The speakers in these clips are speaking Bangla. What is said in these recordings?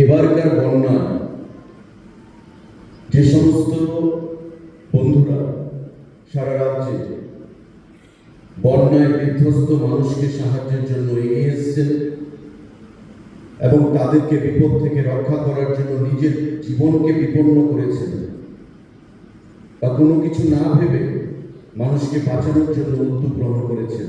এবারকার বন্যা, যে সমস্ত বন্ধুরা সারা রাজ্যে বন্যায় বিধ্বস্ত মানুষকে সাহায্যের জন্য এগিয়ে এসছেন এবং তাদেরকে বিপদ থেকে রক্ষা করার জন্য নিজের জীবনকে বিপন্ন করেছেন, বা কোনো কিছু না ভেবে মানুষকে বাঁচানোর জন্য উদ্যোগ গ্রহণ করেছেন,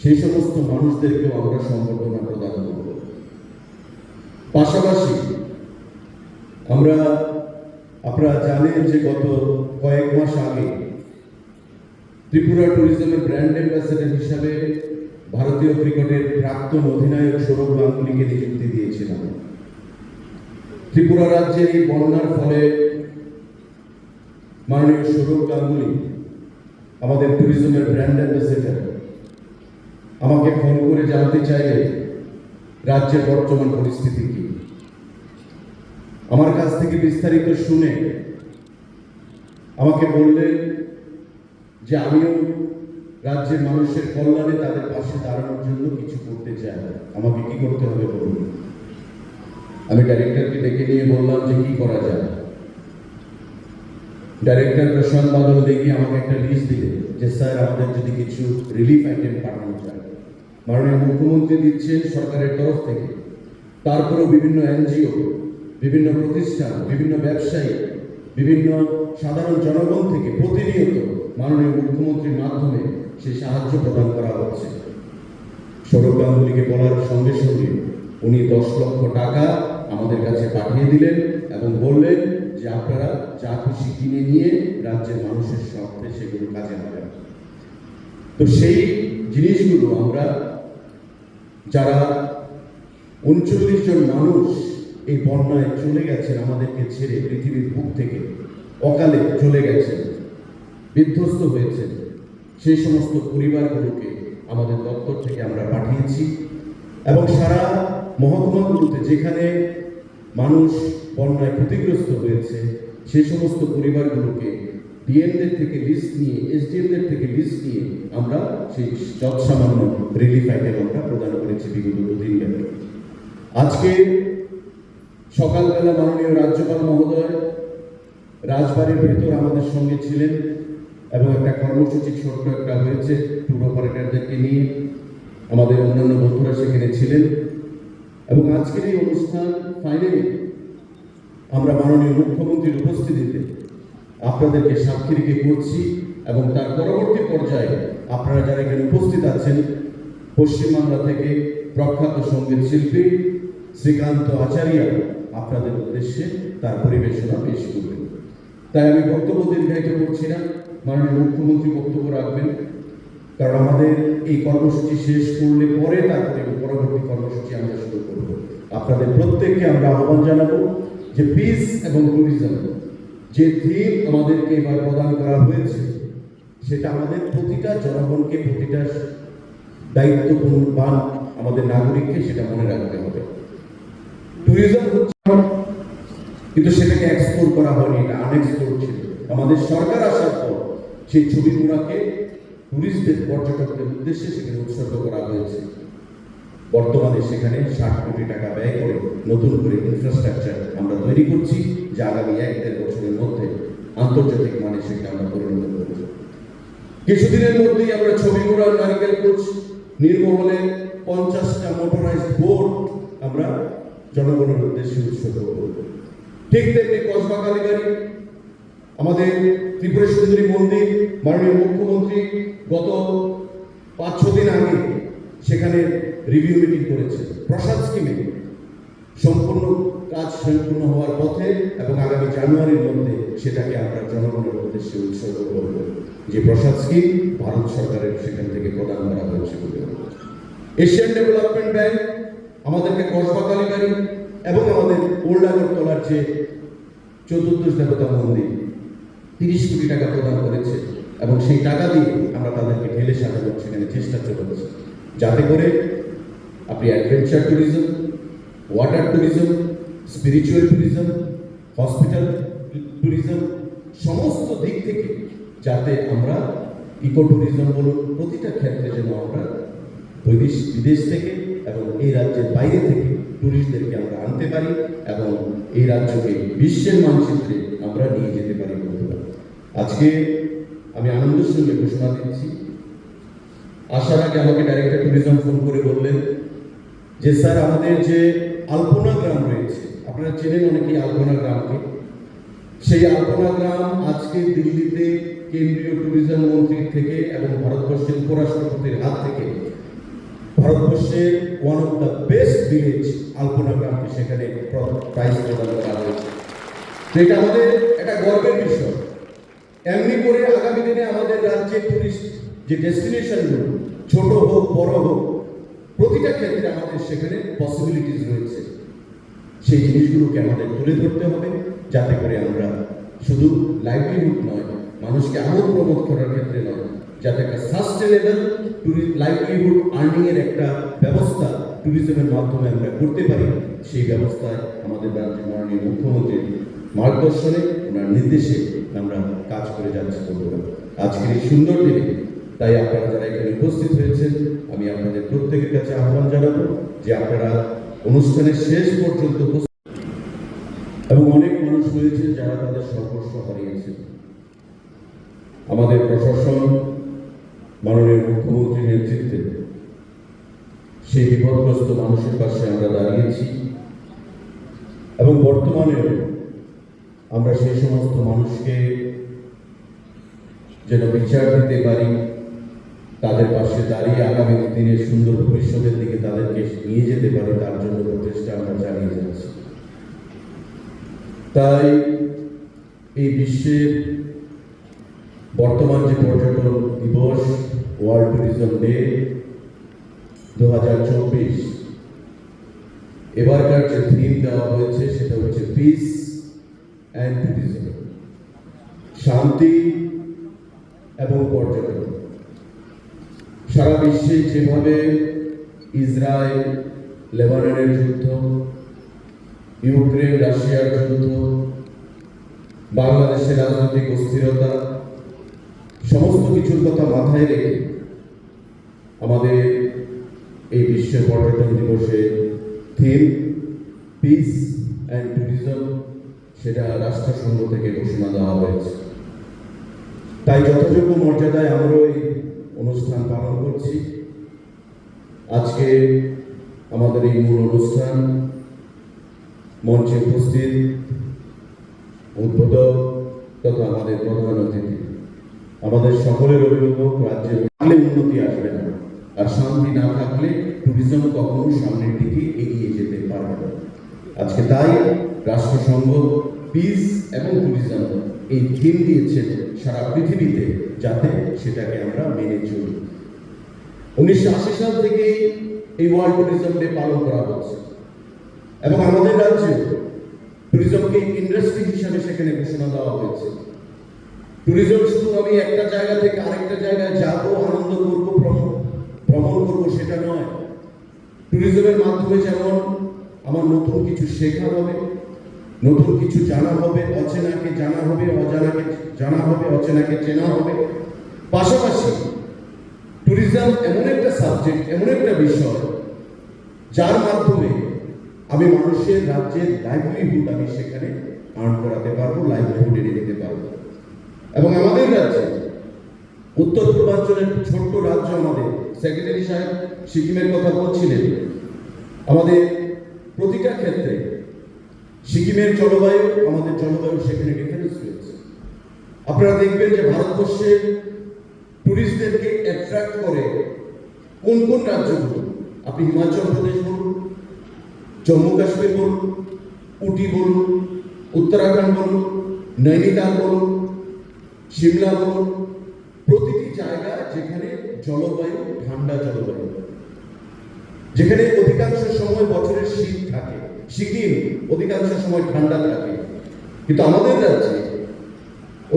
সেই সমস্ত মানুষদেরকেও আমরা সম্বর্ধনা প্রদান করব। পাশাপাশি আমরা, আপনারা জানেন যে গত কয়েক মাস আগে ত্রিপুরা ট্যুরিজমের ব্র্যান্ড অ্যাম্বাসেডর হিসাবে ভারতীয় ক্রিকেটের প্রাক্তন অধিনায়ক সৌরভ গাঙ্গুলিকে নিযুক্তি দিয়েছিলাম। ত্রিপুরা রাজ্যের এই বন্যার ফলে মাননীয় সৌরভ গাঙ্গুলি আমাদের ট্যুরিজমের ব্র্যান্ড অ্যাম্বাসেডর। আমাকে ফোন করে জানতে চাইলে রাজ্যের বর্তমান পরিস্থিতি কি? আমার কাছ থেকে বিস্তারিত শুনে আমাকে বললেন যে আমিও রাজ্যের মানুষের কল্যাণে তাদের পাশে দাঁড়ানোর জন্য কিছু করতে চাই। আমাকে কি করতে হবে বলুন? আমি ডাইরেক্টরকে ডেকে নিয়ে বললাম যে কি করা যায়। ডাইরেক্টর প্রশান্ত বাদল দেখি আমাকে একটা লিস্ট দিলে যে, স্যার, আমাদের যদি কিছু রিলিফ আইটেম পাঠানো যায়। মাননীয় মুখ্যমন্ত্রী দিচ্ছেন সরকারের তরফ থেকে। তারপরেও বিভিন্ন এনজিও, বিভিন্ন প্রতিষ্ঠান, বিভিন্ন ব্যবসায়ী, বিভিন্ন সাধারণ জনগণ থেকে প্রতিনিয়ত মাননীয় মুখ্যমন্ত্রীর মাধ্যমে সেই সাহায্য প্রদান করা হচ্ছে। সৌরভ গাঙ্গুলিকে বলার সঙ্গে সঙ্গে উনি দশ লক্ষ টাকা আমাদের কাছে পাঠিয়ে দিলেন এবং বললেন যে আপনারা যা খুশি কিনে নিয়ে রাজ্যের মানুষের স্বার্থে সেগুলো কাজে লাগান। তো সেই জিনিসগুলো আমরা যারা উনচল্লিশ জন মানুষ এই বন্যায় চলে গেছেন, আমাদেরকে ছেড়ে পৃথিবীর বুক থেকে অকালে চলে গেছেন, বিধ্বস্ত হয়েছেন। সেই সমস্ত পরিবারগুলোকে আমাদের দপ্তর থেকে আমরা পাঠিয়েছি এবং সারা মহকুমাগুলোতে যেখানে মানুষ বন্যায় ক্ষতিগ্রস্ত হয়েছে, সেই সমস্ত পরিবারগুলোকে ডিএমদের থেকে লিস্ট নিয়ে এসডিএমদের থেকে লিস্ট নিয়ে আমরা সেই যৎসামান্য রিলিফ আইটেম আমরা প্রদান করেছি বিগত দুদিন ব্যাপী। আজকে সকালবেলা মাননীয় রাজ্যপাল মহোদয় রাজবাড়ির ভেতর আমাদের সঙ্গে ছিলেন এবং একটা কর্মসূচি ছোট্ট একটা হয়েছে ট্যুর অপারেটরদেরকে নিয়ে আমাদের অন্যান্য বন্ধুরা সেখানে ছিলেন। এবং আজকের এই অনুষ্ঠান ফাইনালি আমরা মাননীয় মুখ্যমন্ত্রীর উপস্থিতিতে আপনাদেরকে সাক্ষী রেখে করছি এবং তার পরবর্তী পর্যায়ে আপনারা যারা এখানে উপস্থিত আছেন, পশ্চিমবাংলা থেকে প্রখ্যাত সংগীত শিল্পী শ্রীকান্ত আচার্য আপনাদের উদ্দেশ্যে তার পরিবেশনা পেশ করবেন। তাই আমি বক্তব্য দীর্ঘায়িত করছি না, মাননীয় মুখ্যমন্ত্রী বক্তব্য রাখবেন। কারণ আমাদের এই কর্মসূচি শেষ করলে পরে তারপরে পরবর্তী কর্মসূচি আমরা শুরু করব। আপনাদের প্রত্যেককে আমরা আহ্বান জানাব যে পিস এবং ট্যুরিজম যে থিম আমাদেরকে এবার প্রদান করা হয়েছে, সেটা আমাদের প্রতিটা জনগণকে প্রতিটা দায়িত্বপূর্ণ দায়িত্বপূর্ণবান আমাদের নাগরিককে সেটা মনে রাখতে হবে। ট্যুরিজম হচ্ছে কিন্তু সেটাকে এক্সপ্লোর করা হয়নি, এটা আনএক্সপ্লোর ছিল। আমাদের সরকার আসার পর সেই ছবিগুলোকে টুরিস্টদের পর্যটকদের উদ্দেশ্যে সেখানে উৎসর্গ করা হয়েছে। বর্তমানে সেখানে ষাট কোটি টাকা ব্যয় করে নতুন করে ইনফ্রাস্ট্রাকচার আমরা তৈরি করছি, যা আগামী এক দেড় বছরের মধ্যে আন্তর্জাতিক মানে সেটা আমরা পরিণত করব। কিছুদিনের মধ্যেই আমরা ছবিগুড়ার নারিকেল কোচ নির্মহলে পঞ্চাশটা মোটরাইজড বোর্ড আমরা জনগণের উদ্দেশ্যে উৎসর্গ করব। ঠিক তেমনি কসবা কালীবাড়ি আমাদের ত্রিপুরা মন্দির, মাননীয় মুখ্যমন্ত্রী গত পাঁচ ছ দিন আগে সেখানে রিভিউ মিটিং করেছে, প্রসাদ স্কিমে সম্পূর্ণ কাজ সম্পূর্ণ হওয়ার পথে এবং আগামী জানুয়ারির মধ্যে সেটাকে আমরা জনগণের উদ্দেশ্যে উৎসর্গ করব, যে প্রসাদ স্কিম ভারত সরকারের সেখান থেকে প্রদান করা হয়েছে বলে। এশিয়ান ডেভেলপমেন্ট ব্যাংক আমাদেরকে কসবা কালীবাড়ি এবং আমাদের ওল্ড আগরতলার যে চতুর্দশ দেবতা মন্দির, তিরিশ কোটি টাকা প্রদান করেছে এবং সেই টাকা দিয়ে আমরা তাদেরকে ঢেলে সাজানোর সেখানে চেষ্টা চলেছে, যাতে করে আপনি adventure tourism water tourism spiritual tourism hospital tourism সমস্ত দিক থেকে যাতে আমরা ইকো ট্যুরিজম বলুন, প্রতিটা ক্ষেত্রে যেন আমরা বৈদেশ, বিদেশ থেকে এবং এই রাজ্যের বাইরে থেকে টুরিস্টদেরকে আমরা আনতে পারি এবং এই রাজ্যকে বিশ্বের মানচিত্রে আমরা নিয়ে যেতে পারি বন্ধুরা। আজকে আমি আনন্দের সঙ্গে ঘোষণা দিচ্ছি। আসার আগে আমাকে ডাইরেক্টর ট্যুরিজম ফোন করে বললেন যে স্যার আমাদের যে আলপনা গ্রাম রয়েছে, আপনারা চেনেন অনেকেই আলপনা গ্রামকে। সেই আলপনা গ্রাম আজকে দিল্লিতে কেন্দ্রীয় ট্যুরিজম মন্ত্রীর থেকে এবং ভারতবর্ষের উপরাষ্ট্রপতির হাত থেকে ভারতবর্ষের one of the best village Alpana গ্রামকে সেখানে প্রাইজ প্রদান করা হয়েছে। এটা আমাদের একটা গর্বের বিষয়। এমনি করে আগামী দিনে আমাদের রাজ্যের টুরিস্ট যে ডেস্টিনেশনগুলো ছোট হোক, বড় হোক প্রতিটা ক্ষেত্রে আমাদের সেখানে পসিবিলিটিস রয়েছে। সেই জিনিসগুলোকে আমাদের তুলে ধরতে হবে, যাতে করে আমরা শুধু লাইভলিহুড নয়, মানুষকে আরও প্রমোট করার ক্ষেত্রে নয়, যাতে একটা সাস্টেনেবল লাইভলিহুড আর্নিং এর একটা ব্যবস্থা ট্যুরিজমের মাধ্যমে আমরা করতে পারি। সেই ব্যবস্থায় আমাদের রাজ্যের মাননীয় মুখ্যমন্ত্রীর মার্গদর্শনে, ওনার নির্দেশে আমরা কাজ করে যাচ্ছি আজকের এই সুন্দর দিনে তাই আপনারা যারা এখানে উপস্থিত হয়েছেন, আমি আপনাদের প্রত্যেকের কাছে আহ্বান জানাব যে আপনারা অনুষ্ঠানের শেষ পর্যন্ত এবং অনেক মানুষ রয়েছেন যারা তাদের সর্বস্ব হারিয়েছেন আমাদের প্রশাসন, মাননীয় মুখ্যমন্ত্রীর নেতৃত্বে সেই বিপদগ্রস্ত মানুষের পাশে আমরা দাঁড়িয়েছি এবং বর্তমানে আমরা সেই সমস্ত মানুষকে যেন বিচার দিতে পারি তাদের পাশে দাঁড়িয়ে আগামী দিনে সুন্দর ভবিষ্যতের দিকে তাদেরকে নিয়ে যেতে পারি, তার জন্য প্রচেষ্টা আমরা চালিয়ে যাচ্ছি। তাই এই বিশ্বের বর্তমান যে পর্যটন দিবস ওয়ার্ল্ড ট্যুরিজম ডে দু হাজার চব্বিশ, এবারকার যে থিম দেওয়া হয়েছে সেটা হচ্ছে পিস অ্যান্ড ট্যুরিজম শান্তি এবং পর্যটন। সারা বিশ্বে যেভাবে ইসরায়েল, লেবাননের যুদ্ধ, ইউক্রেন, রাশিয়ার যুদ্ধ, বাংলাদেশের রাজনৈতিক অস্থিরতা, সমস্ত কিছুর কথা মাথায় রেখে আমাদের এই বিশ্ব পর্যটন দিবসে থিম পিস অ্যান্ড ট্যুরিজম সেটা রাষ্ট্রসংঘ থেকে ঘোষণা দেওয়া হয়েছে। তাই যথাযোগ্য মর্যাদায় আমরাও এই অনুষ্ঠান পালন করছি। আজকে আমাদের এই মূল অনুষ্ঠান, মঞ্চে উপস্থিত উদ্বোধক তথা আমাদের প্রধান অতিথি। আমাদের সকলের অভিভাবক, রাজ্যের উন্নতি আসবে না। আর শান্তি না থাকলে ট্যুরিজম কখনো সামনের দিকে এগিয়ে যেতে পারবে না। আজকে তাই রাষ্ট্রসংঘ, পিস এবং ট্যুরিজম এই থিম দিয়েছেন সারা পৃথিবীতে যাতে সেটাকে আমরা মেনে চলি। উনিশশো আশি সাল থেকেই এই ওয়ার্ল্ড ট্যুরিজম ডে পালন করা হচ্ছে। এবং আমাদের রাজ্যে ট্যুরিজমকে ইন্ডাস্ট্রি হিসাবে সেখানে ঘোষণা দেওয়া হয়েছে। ট্যুরিজম শুধু আমি একটা জায়গা থেকে আরেকটা জায়গায় যাব, আনন্দ করব ভ্রমণ ভ্রমণ করব সেটা নয়। ট্যুরিজমের মাধ্যমে যেমন আমার নতুন কিছু শেখা হবে নতুন কিছু জানা হবে, অচেনাকে জানা হবে, অজানাকে জানা হবে, অচেনাকে চেনা হবে। পাশাপাশি ট্যুরিজম এমন একটা সাবজেক্ট এমন একটা বিষয়, যার মাধ্যমে আমি মানুষের রাজ্যের লাইভলিহুড আমি সেখানে আর্ন করাতে পারব লাইভলিহুড এনে দিতে পারব। এবং আমাদের রাজ্যে উত্তর পূর্বাঞ্চলের ছোট্ট রাজ্য আমাদের। সেক্রেটারি সাহেব সিকিমের কথা বলছিলেন। আমাদের প্রতিটা ক্ষেত্রে সিকিমের জলবায়ু, আমাদের জলবায়ু সেখানে ডিফারেন্স রয়েছে। আপনারা দেখবেন যে ভারতবর্ষের টুরিস্টদেরকে অ্যাট্রাক্ট করে কোন কোন রাজ্যগুলো? আপনি হিমাচল প্রদেশ বলুন, জম্মু কাশ্মীর বলুন, উটি বলুন, উত্তরাখণ্ড বলুন, নৈনিতাল বলুন, সিমলা বলুন, প্রতিটি জায়গা যেখানে জলবায়ু, ঠান্ডা জলবায়ু। যেখানে অধিকাংশ সময় বছরের শীত থাকে। সিকিম অধিকাংশ সময় ঠান্ডা থাকে। কিন্তু আমাদের রাজ্যে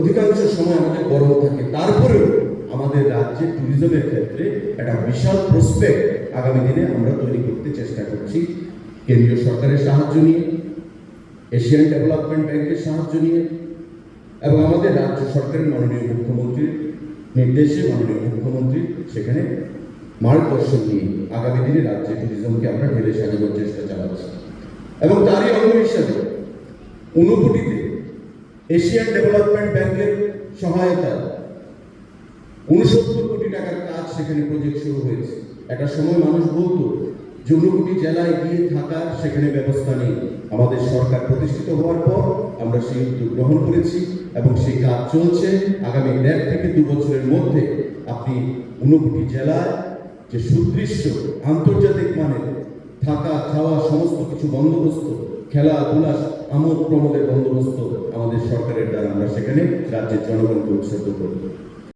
অধিকাংশ সময় আমাদের গরম থাকে। তারপরেও আমাদের রাজ্যে ট্যুরিজমের ক্ষেত্রে একটা বিশাল প্রসপেক্ট আগামী দিনে আমরা তৈরি করতে চেষ্টা করছি। কেন্দ্রীয় সরকারের সাহায্য নিয়ে, এশিয়ান ডেভেলপমেন্ট ব্যাংকের সাহায্য নিয়ে, এবং আমাদের রাজ্য সরকারের মাননীয় মুখ্যমন্ত্রীর নির্দেশে মাননীয় মুখ্যমন্ত্রী সেখানে মার্গদর্শন নিয়ে আগামী দিনে রাজ্যে ট্যুরিজমকে আমরা ঢেলে সাজানোর চেষ্টা চালাচ্ছি। এবং তারই অঙ্গ হিসাবে ঊনকোটিতে এশিয়ান ডেভেলপমেন্ট ব্যাংকের সহায়তায় উনসত্তর কোটি টাকার কাজ সেখানে প্রজেক্ট শুরু হয়েছে। একটা সময় মানুষ বলতো যে ঊনকোটি জেলায় গিয়ে থাকার সেখানে ব্যবস্থা নেই। আমাদের সরকার প্রতিষ্ঠিত হওয়ার পর আমরা সেই উদ্যোগ গ্রহণ করেছি এবং সেই কাজ চলছে। আগামী দেড় থেকে দু বছরের মধ্যে আপনি ঊনকোটি জেলায় যে সুদৃশ্য আন্তর্জাতিক মানের থাকা, খাওয়া, সমস্ত কিছু বন্দোবস্ত খেলাধুলা আমোদ প্রমোদের বন্দোবস্ত আমাদের সরকারের দ্বারা আমরা সেখানে রাজ্যের জনগণকে উৎসর্গ করব